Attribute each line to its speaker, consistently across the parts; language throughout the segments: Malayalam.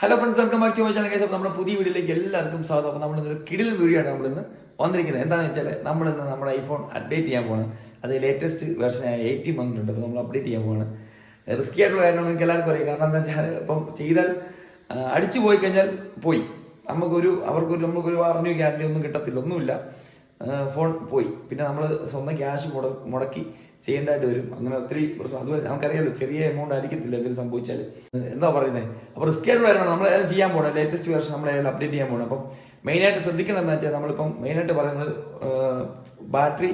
Speaker 1: Hello friends welcome back to my channel അപ്പോൾ നമ്മുടെ പുതിയ വീഡിയോയിലേക്ക് എല്ലാവർക്കും സ്വാഗതം. അപ്പോൾ നമ്മൾ ഇന്നൊരു കിടിൽ വീഡിയോ ആണ് നമ്മളിന്ന് വന്നിരിക്കുന്നത്. എന്താണെന്ന് വെച്ചാൽ നമ്മളിന്ന് നമ്മുടെ ഐഫോൺ അപ്ഡേറ്റ് ചെയ്യാൻ പോവാണ്. അത് ലേറ്റസ്റ്റ് വെർഷൻ എയ്റ്റി വന്നിട്ടുണ്ട്. അപ്പോൾ നമ്മൾ അപ്ഡേറ്റ് ചെയ്യാൻ പോവാണ്. റിസ്കി ആയിട്ടുള്ള കാര്യമാണ് എനിക്ക് എല്ലാവർക്കും അറിയാം. കാരണം എന്താ വെച്ചാൽ ഇപ്പം ചെയ്താൽ അടിച്ചു പോയി കഴിഞ്ഞാൽ പോയി. നമുക്കൊരു അവർക്കൊരു നമുക്കൊരു വാറണ്ടിയോ ഗ്യാരണ്ടിയോ ഒന്നും കിട്ടത്തില്ല. ഒന്നുമില്ല. ഫോൺ പോയി. പിന്നെ നമ്മൾ സ്വന്തം ക്യാഷ് മുട മുടക്കി ചെയ്യേണ്ടതായിട്ട് വരും. അങ്ങനെ ഒത്തിരി പ്രശ്നം. അതുപോലെ നമുക്കറിയാലോ ചെറിയ എമൗണ്ട് ആയിരിക്കത്തില്ല എന്തെങ്കിലും സംഭവിച്ചാൽ എന്താ പറയുന്നത് അപ്പോൾ റിസ്ക് ആയിട്ടുള്ള കാര്യമാണ് നമ്മൾ ചെയ്യാൻ പോകണം ലേറ്റസ്റ്റ് വേർഷൻ നമ്മൾ അപ്ഡേറ്റ് ചെയ്യാൻ പോകണം അപ്പം മെയിനായിട്ട് ശ്രദ്ധിക്കണം എന്താ വെച്ചാൽ നമ്മളിപ്പം മെയിനായിട്ട് പറയുന്നത് ബാറ്ററി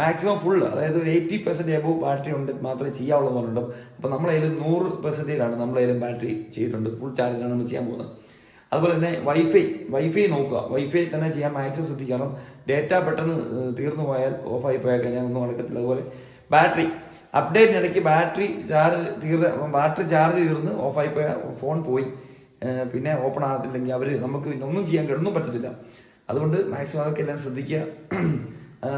Speaker 1: മാക്സിമം ഫുൾ അതായത് ഒരു എയ്റ്റി പെർസെന്റ് എബോ ബാറ്ററി ഉണ്ട് മാത്രമേ ചെയ്യാവുള്ളൂ എന്ന് പറഞ്ഞിട്ടും അപ്പോൾ നമ്മളതിൽ നൂറ് പെർസെന്റേജാണ് നമ്മളതിലും ബാറ്ററി ചെയ്തിട്ടുണ്ട്. ഫുൾ ചാർജാണ് നമ്മൾ ചെയ്യാൻ പോകുന്നത്. അതുപോലെ തന്നെ വൈഫൈ വൈഫൈ നോക്കുക. വൈഫൈ തന്നെ ചെയ്യാൻ മാക്സിമം ശ്രദ്ധിക്കണം. ഡേറ്റ പെട്ടെന്ന് തീർന്നു പോയാൽ ഓഫായി പോയാൽ കഴിഞ്ഞാൽ ഒന്നും നടക്കത്തില്ല. അതുപോലെ ബാറ്ററി അപ്ഡേറ്റിനിടയ്ക്ക് ബാറ്ററി ചാർജ് തീർന്ന ബാറ്ററി ചാർജ് തീർന്ന് ആയി പോയാൽ ഫോൺ പോയി. പിന്നെ ഓപ്പൺ ആകത്തില്ലെങ്കിൽ അവർ നമുക്ക് പിന്നെ ഒന്നും ചെയ്യാൻ ഒന്നും പറ്റത്തില്ല. അതുകൊണ്ട് മാക്സിമം അതൊക്കെ എല്ലാം ശ്രദ്ധിക്കുക.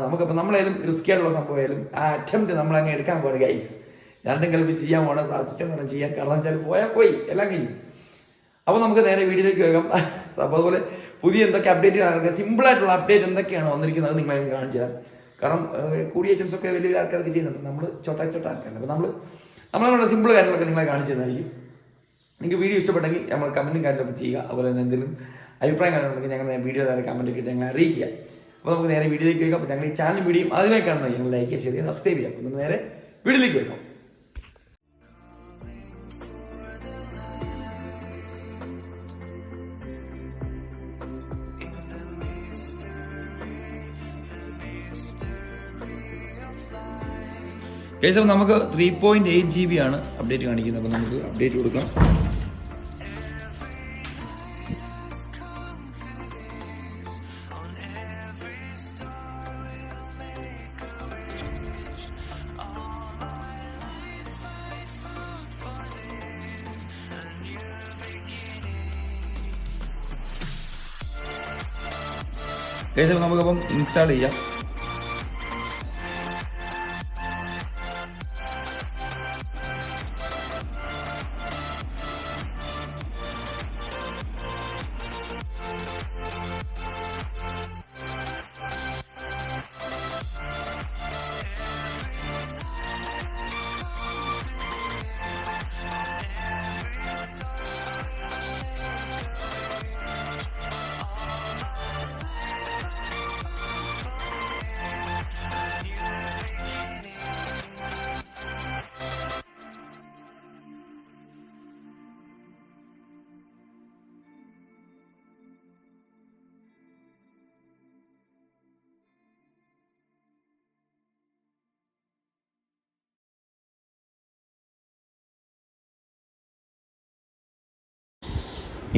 Speaker 1: നമുക്കപ്പോൾ നമ്മളായാലും റിസ്ക് ആയിട്ടുള്ള സംഭവമായാലും ആ അറ്റംപ്റ്റ് നമ്മൾ എടുക്കാൻ പോകണം ഗൈസ് രണ്ടും കൽപ്പി ചെയ്യാൻ പോകണം വേണം ചെയ്യാൻ കാരണം വെച്ചാൽ പോയാൽ പോയി. എല്ലാം കഴിഞ്ഞു. അപ്പോൾ നമുക്ക് നേരെ വീഡിയോയിലേക്ക് വേഗം അപ്പോൾ അതുപോലെ പുതിയ എന്തൊക്കെ അപ്ഡേറ്റ് ആണ് സിമ്പിൾ ആയിട്ടുള്ള അപ്ഡേറ്റ് എന്തൊക്കെയാണ് വന്നിരിക്കുന്നത് നിങ്ങളെ കാണിച്ചു തരാം. കാരണം കൂടിയ ഐറ്റംസ് ഒക്കെ വലിയ ആൾക്കാരൊക്കെ ചെയ്യുന്നുണ്ട്. നമ്മൾ ചോട്ടാ ചോട്ട ആൾക്കാരുണ്ട് അപ്പോൾ നമ്മൾ നമ്മളെ സിമ്പിൾ കാര്യങ്ങളൊക്കെ നിങ്ങളെ കാണിച്ചു തന്നായിരിക്കും. നിങ്ങൾക്ക് വീഡിയോ ഇഷ്ടപ്പെട്ടെങ്കിൽ നമ്മൾ കമന്റും കാര്യങ്ങളൊക്കെ ചെയ്യുക. അതുപോലെ തന്നെ എന്തെങ്കിലും അഭിപ്രായം കാര്യങ്ങളുണ്ടെങ്കിൽ ഞങ്ങൾ വീഡിയോ നേരെ കമന്റ് ഒക്കെ ഞങ്ങളെ അറിയിക്കുക. അപ്പോൾ നമുക്ക് നേരെ വീഡിയോയിലേക്ക് വെക്കാം അപ്പോൾ ഞങ്ങൾ ഈ ചാനൽ വീഡിയോ ആദ്യമായി കാണുന്നത് ഞങ്ങൾ ലൈക്ക് ചെയ്യുക സബ്സ്ക്രൈബ് ചെയ്യാം അപ്പോൾ നേരെ വീഡിയോയിലേക്ക് വെക്കാം കേസ് നമുക്ക് three point eight G B ആണ് അപ്ഡേറ്റ് കാണിക്കുന്നത്. അപ്പോൾ നമുക്ക് അപ്ഡേറ്റ് കൊടുക്കാം. നമുക്കപ്പം ഇൻസ്റ്റാൾ ചെയ്യാം.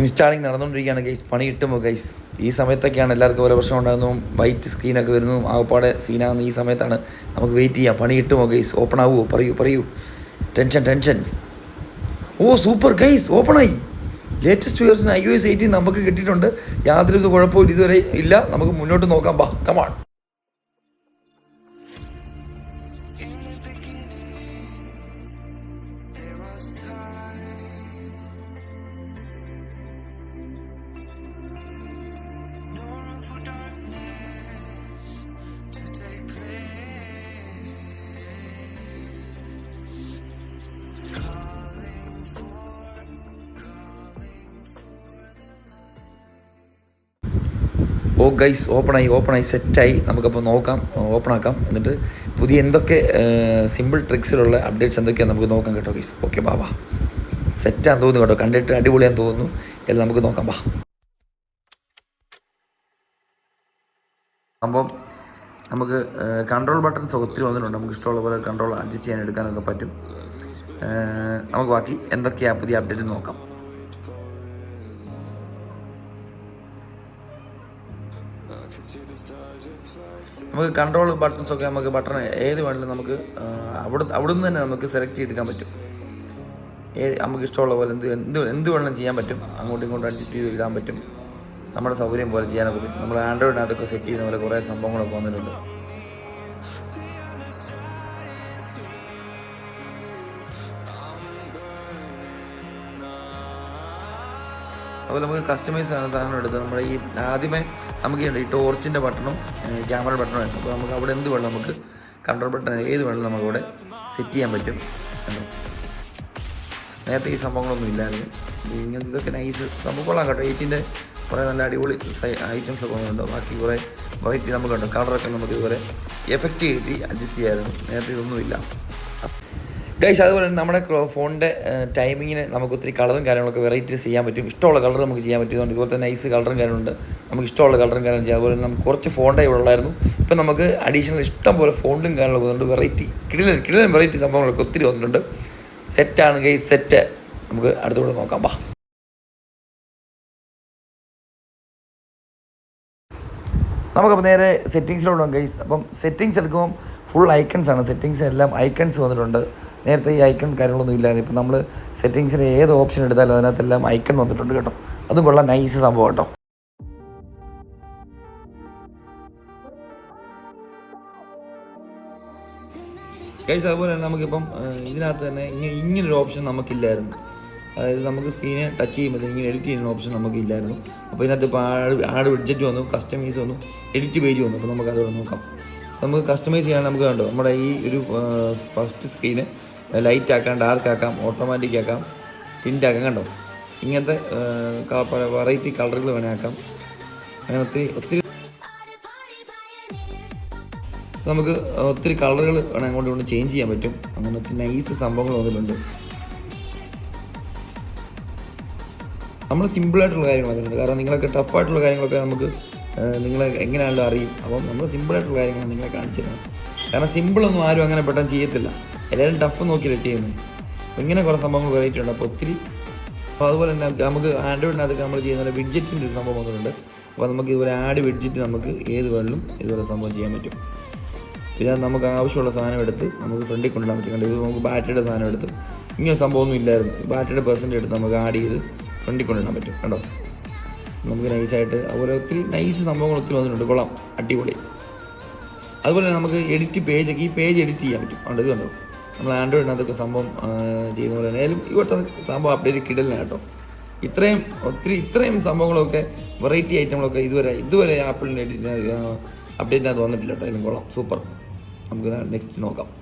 Speaker 1: ഇൻസ്റ്റാളിങ് നടന്നുകൊണ്ടിരിക്കുകയാണ് ഗൈസ് പണി കിട്ടുമോ ഗൈസ് ഈ സമയത്തൊക്കെയാണ് എല്ലാവർക്കും ഓരോ പ്രശ്നം ഉണ്ടാകുന്നതും വൈറ്റ് സ്ക്രീനൊക്കെ വരുന്നു ആകപ്പാടെ സീനാകുന്ന ഈ സമയത്താണ് നമുക്ക് വെയിറ്റ് ചെയ്യാം. പണി കിട്ടുമോ ഗൈസ് ഓപ്പൺ ആവുമോ പറയൂ പറയൂ. Tension tension oh super guys ഓപ്പണായി latest version I O S eighteen നമുക്ക് കിട്ടിയിട്ടുണ്ട്. യാതൊരു കുഴപ്പവും ഇതുവരെ ഇല്ല. നമുക്ക് മുന്നോട്ട് നോക്കാം. ബാ കമാൺ ഓ ഗൈസ് ഓപ്പണായി ഓപ്പണായി സെറ്റായി നമുക്കപ്പോൾ നോക്കാം ഓപ്പൺ ആക്കാം എന്നിട്ട് പുതിയ എന്തൊക്കെ സിമ്പിൾ ട്രിക്സിലുള്ള അപ്ഡേറ്റ്സ് എന്തൊക്കെയാണ് നമുക്ക് നോക്കാം കേട്ടോ ഗൈസ് ഓക്കെ ബാ ബാ സെറ്റാന്ന് തോന്നുന്നു കേട്ടോ കണ്ടിട്ട് അടിപൊളിയാന്ന് തോന്നുന്നു. എല്ലാം നമുക്ക് നോക്കാം ബാ സംഭവം നമുക്ക് കൺട്രോൾ ബട്ടൺസ് ഒത്തിരി വന്നിട്ടുണ്ട്. നമുക്ക് ഇഷ്ടമുള്ള പോലെ കൺട്രോൾ അഡ്ജസ്റ്റ് ചെയ്യാൻ എടുക്കാനൊക്കെ പറ്റും. നമുക്ക് ബാക്കി എന്തൊക്കെയാണ് പുതിയ അപ്ഡേറ്റ് നോക്കാം. നമുക്ക് കൺട്രോൾ ബട്ടൺസ് ഒക്കെ നമുക്ക് ബട്ടൺ ഏത് വേണമെങ്കിലും നമുക്ക് അവിടെ അവിടെ നിന്ന് തന്നെ നമുക്ക് സെലക്ട് ചെയ്തെടുക്കാൻ പറ്റും. ഏത് നമുക്ക് ഇഷ്ടമുള്ള പോലെ എന്ത് എന്ത് എന്ത് വേണമെങ്കിലും ചെയ്യാൻ പറ്റും. അങ്ങോട്ടും ഇങ്ങോട്ടും അഡ്ജസ്റ്റ് ചെയ്ത് ഇടാൻ പറ്റും. നമ്മുടെ സൗകര്യം പോലെ ചെയ്യാനൊക്കെ പറ്റും. നമ്മൾ ആൻഡ്രോയിഡിനകത്തൊക്കെ സെറ്റ് ചെയ്യുന്ന പോലെ കുറേ സംഭവങ്ങളൊക്കെ വന്നിട്ടുണ്ട്. അപ്പോൾ നമുക്ക് കസ്റ്റമൈസ് ആണ് സാധനം എടുത്തത്. നമ്മൾ ഈ ആദ്യമേ നമുക്ക് ഈ ടോർച്ചിന്റെ ബട്ടണും ക്യാമറ ബട്ടണും ഉണ്ട് അപ്പോൾ നമുക്ക് അവിടെ എന്ത് വേണം നമുക്ക്? കൺട്രോൾ ബട്ടൺ ഏത് വേണം നമുക്കവിടെ സെറ്റ് ചെയ്യാൻ പറ്റും. കണ്ടോ? നേരത്തെ ഈ സംഭവങ്ങളൊന്നും ഇല്ലായിരുന്നു. ഇങ്ങനത്തെ ഇതൊക്കെ നൈസ് സംഭവം കൊള്ളാം കേട്ടോ. എയ്റ്റിന്റെ കുറേ നല്ല അടിപൊളി ഐറ്റംസ് ഒക്കെ ഉണ്ട് ബാക്കി കുറേ വെറൈറ്റി കണ്ടു കളറൊക്കെ നമുക്ക് ഇതുപോലെ എഫക്റ്റ് ചെയ്ത് അഡ്ജസ്റ്റ് ചെയ്യാമായിരുന്നു നേരത്തെ ഇതൊന്നുമില്ല ഗൈസ് അതുപോലെ തന്നെ നമ്മുടെ ഫോണിന്റെ ടൈമിങ്ങിന് നമുക്ക് ഒത്തിരി കളറും കാര്യങ്ങളൊക്കെ വെറൈറ്റീസ് ചെയ്യാൻ പറ്റും. ഇഷ്ടമുള്ള കളർ നമുക്ക് ചെയ്യാൻ പറ്റും. ഇതുപോലെ തന്നെ നൈസ് കളറും കാര്യങ്ങളുണ്ട്. നമുക്ക് ഇഷ്ടമുള്ള കളറും കാര്യങ്ങളും ചെയ്യാം. അതുപോലെ നമുക്ക് കുറച്ച് ഫോണിന്റെ ഇവിടെ ഉള്ളായിരുന്നു. ഇപ്പം നമുക്ക് അഡീഷണൽ ഇഷ്ടം പോലെ ഫോണ്ടും കാര്യങ്ങളൊക്കെ വന്നിട്ടുണ്ട്. വെറൈറ്റി കിടിലൻ കിടിലൻ വെറൈറ്റി സംഭവങ്ങളൊക്കെ ഒത്തിരി വന്നിട്ടുണ്ട്. സെറ്റാണ് ഗൈസ് സെറ്റ് നമുക്ക് അടുത്തുകൂടെ നോക്കാം. ബാ നമുക്കപ്പോൾ നേരെ സെറ്റിങ്സിലോട്ട് ഗൈസ് അപ്പം സെറ്റിങ്സ് എടുക്കുമ്പം ഫുൾ ഐക്കൺസ് ആണ്. സെറ്റിങ്സ് എല്ലാം ഐക്കൺസ് വന്നിട്ടുണ്ട്. നേരത്തെ ഈ ഐക്കൺ കാര്യങ്ങളൊന്നും ഇല്ലാതെ ഇപ്പം നമ്മൾ സെറ്റിങ്സിന് ഏത് ഓപ്ഷൻ എടുത്താലും അതിനകത്തെല്ലാം ഐക്കൺ വന്നിട്ടുണ്ട് കേട്ടോ. അതും കൊള്ളാം. നൈസ് സംഭവം കേട്ടോ. ഗൈസ് അതുപോലെ തന്നെ നമുക്കിപ്പം ഇതിനകത്ത് തന്നെ ഇങ്ങനെ ഇങ്ങനൊരു ഓപ്ഷൻ നമുക്കില്ലായിരുന്നു. അതായത് നമുക്ക് സ്ക്രീനെ ടച്ച് ചെയ്യുമ്പോൾ ഇങ്ങനെ എഡിറ്റ് ചെയ്യുന്ന ഓപ്ഷൻ നമുക്ക് ഇല്ലായിരുന്നു അപ്പോൾ ഇതിനകത്ത് ഇപ്പോൾ ആഡ് ആഡ് ബഡ്ജറ്റ് വന്നു കസ്റ്റമൈസ് വന്നു എഡിറ്റ് പേജ് വന്നു. അപ്പോൾ നമുക്ക് അതോടെ നോക്കാം. നമുക്ക് കസ്റ്റമൈസ് ചെയ്യാൻ നമുക്ക് കണ്ടോ? നമ്മുടെ ഈ ഒരു ഫസ്റ്റ് സ്ക്രീന് ലൈറ്റ് ആക്കാം ഡാർക്ക് ആക്കാം ഓട്ടോമാറ്റിക് ആക്കാം ടിന്റ് ആക്കാം. കണ്ടോ? ഇങ്ങനത്തെ വെറൈറ്റി കളറുകൾ വേണേൽ ആക്കാം. അങ്ങനെ ഒത്തിരി ഒത്തിരി നമുക്ക് ഒത്തിരി കളറുകൾ വേണം അങ്ങോട്ട് ഇങ്ങോട്ടും ചേഞ്ച് ചെയ്യാൻ പറ്റും. അങ്ങനെ ഒത്തിരി നൈസ് സംഭവങ്ങൾ വന്നിട്ടുണ്ട്. നമ്മൾ സിമ്പിളായിട്ടുള്ള കാര്യങ്ങൾ അറിയുന്നത് കാരണം നിങ്ങളൊക്കെ ടഫായിട്ടുള്ള കാര്യങ്ങളൊക്കെ നമുക്ക് നിങ്ങൾ എങ്ങനെയാണല്ലോ അറിയും. അപ്പം നമ്മൾ സിമ്പിളായിട്ടുള്ള കാര്യങ്ങളാണ് നിങ്ങളെ കാണിച്ചു തരുന്നത് കാരണം സിമ്പിളൊന്നും ആരും അങ്ങനെ പെട്ടെന്ന് ചെയ്യത്തില്ല. എല്ലാവരും ടഫ് നോക്കിയല്ലേ ചെയ്യുന്നത്. അപ്പോൾ ഇങ്ങനെ കുറേ സംഭവങ്ങൾ വെറൈറ്റി അപ്പോൾ ഒത്തിരി അപ്പോൾ അതുപോലെ തന്നെ നമുക്ക് ആൻഡ്രോയിഡിനകത്ത് നമ്മൾ ചെയ്യുന്ന വിഡ്ജറ്റിന്റെ ഒരു സംഭവം വന്നിട്ടുണ്ട്. അപ്പോൾ നമുക്ക് ഇതുപോലെ ആഡ് വിഡ്ജറ്റ് നമുക്ക് ഏത് വേണമെങ്കിലും ഇതുപോലെ സംഭവം ചെയ്യാൻ പറ്റും. പിന്നെ നമുക്ക് ആവശ്യമുള്ള സാധനം എടുത്ത് നമുക്ക് ഫ്രണ്ടിൽ കൊണ്ടുപോകാൻ പറ്റും. ഇത് നമുക്ക് ബാറ്ററിയുടെ സാധനം എടുത്ത്. ഇങ്ങനെ സംഭവമൊന്നും ഇല്ലായിരുന്നു. ബാറ്ററിയുടെ പെർസെന്റ് എടുത്ത് നമുക്ക് ആഡ് ചെയ്ത് ഫ്രണ്ടിൽ കൊണ്ടുപോകാൻ പറ്റും കേട്ടോ നമുക്ക് നൈസായിട്ട് അതുപോലെ ഒത്തിരി നൈസ് സംഭവങ്ങൾ ഒത്തിരി വന്നിട്ടുണ്ട്. കൊള്ളാം. അടിപൊളി. അതുപോലെ നമുക്ക് എഡിറ്റ് പേജ് ഈ പേജ് എഡിറ്റ് ചെയ്യാൻ പറ്റും. അതുകൊണ്ട് കണ്ടോ? നമ്മൾ ആൻഡ്രോയിഡിനകത്തൊക്കെ സംഭവം ചെയ്യുന്ന പോലെ ഏതായാലും ഇവിടുത്തെ സംഭവം അപ്ഡേറ്റ് കിടലില്ല കേട്ടോ. ഇത്രയും ഒത്തിരി ഇത്രയും സംഭവങ്ങളൊക്കെ വെറൈറ്റി ഐറ്റങ്ങളൊക്കെ ഇതുവരെ ഇതുവരെ ആപ്പിളിന്റെ അപ്ഡേറ്റിനകത്ത് വന്നിട്ടില്ല കേട്ടോ. അതിലും കൊള്ളാം. സൂപ്പർ നമുക്ക് നെക്സ്റ്റ് നോക്കാം.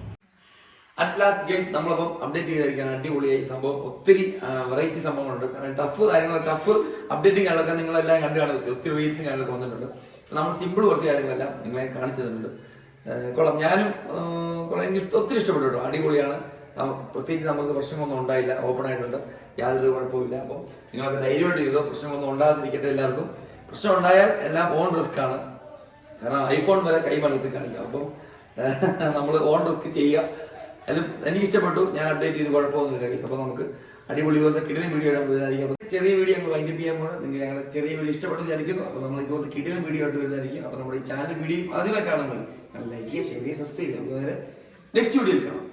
Speaker 1: അറ്റ് ലാസ്റ്റ് ഗൈസ് നമ്മളപ്പം അപ്ഡേറ്റ് ചെയ്തിരിക്കുകയാണ്. അടിപൊളിയായി സംഭവം. ഒത്തിരി വെറൈറ്റി സംഭവങ്ങളുണ്ട്. ടഫ് കാര്യങ്ങൾ ടഫ് അപ്ഡേറ്റിംഗ് കാര്യങ്ങളൊക്കെ നിങ്ങളെല്ലാം കണ്ടു കാണാൻ പറ്റും ഒത്തിരി റീൽസും കാര്യങ്ങളൊക്കെ വന്നിട്ടുണ്ട്. നമ്മൾ സിമ്പിൾ കുറച്ച് കാര്യങ്ങളെല്ലാം നിങ്ങളെ കാണിച്ചു തന്നിട്ടുണ്ട്. കൊള്ളാം. ഞാനും കുറെ എനിക്ക് ഒത്തിരി ഇഷ്ടപ്പെട്ടു കേട്ടോ. അടിപൊളിയാണ്. പ്രത്യേകിച്ച് നമുക്ക് പ്രശ്നങ്ങളൊന്നും ഉണ്ടായില്ല. ഓപ്പൺ ആയിട്ടുണ്ട്. യാതൊരു കുഴപ്പമില്ല അപ്പോൾ നിങ്ങളൊക്കെ ധൈര്യമായിട്ട് ചെയ്തോ. പ്രശ്നങ്ങളൊന്നും ഉണ്ടാകാതിരിക്കട്ടെ എല്ലാവർക്കും. പ്രശ്നം ഉണ്ടായാൽ എല്ലാം ഓൺ റിസ്ക് ആണ്. കാരണം ഐഫോൺ വരെ കൈ മലത്തിൽ കാണിക്കാം. അപ്പം നമ്മൾ ഓൺ റിസ്ക് ചെയ്യുക. അതിലും എനിക്ക് ഇഷ്ടപ്പെട്ടു. ഞാൻ അപ്ഡേറ്റ് ചെയ്ത്. കുഴപ്പമൊന്നുമില്ല ഗൈസ് അപ്പോൾ നമുക്ക് അടിപൊളി ഇതുപോലത്തെ കിടിലൻ വീഡിയോ ഇടാൻ വരുന്നതായിരിക്കും. അപ്പോൾ ചെറിയ വീഡിയോ നമ്മൾ വൈൻഡപ്പ് ചെയ്യാൻ പോകുന്നത് നിങ്ങൾ ഞങ്ങളുടെ ചെറിയ വീഡിയോ ഇഷ്ടപ്പെട്ടു വിചാരിക്കുന്നു. അപ്പോൾ നമ്മൾ ഇതുപോലത്തെ കിടിലൻ വീഡിയോ ആയിട്ട് വരുന്നതായിരിക്കും. അപ്പോൾ നമ്മുടെ ഈ ചാനൽ വീഡിയോ ആദ്യമായി കാണുമ്പോൾ ലൈക്ക് ചെയ്യുക ഷെയർ ചെയ്യുക സബ്സ്ക്രൈബ് ചെയ്യുക. നെക്സ്റ്റ് വീഡിയോയിൽ കാണാം.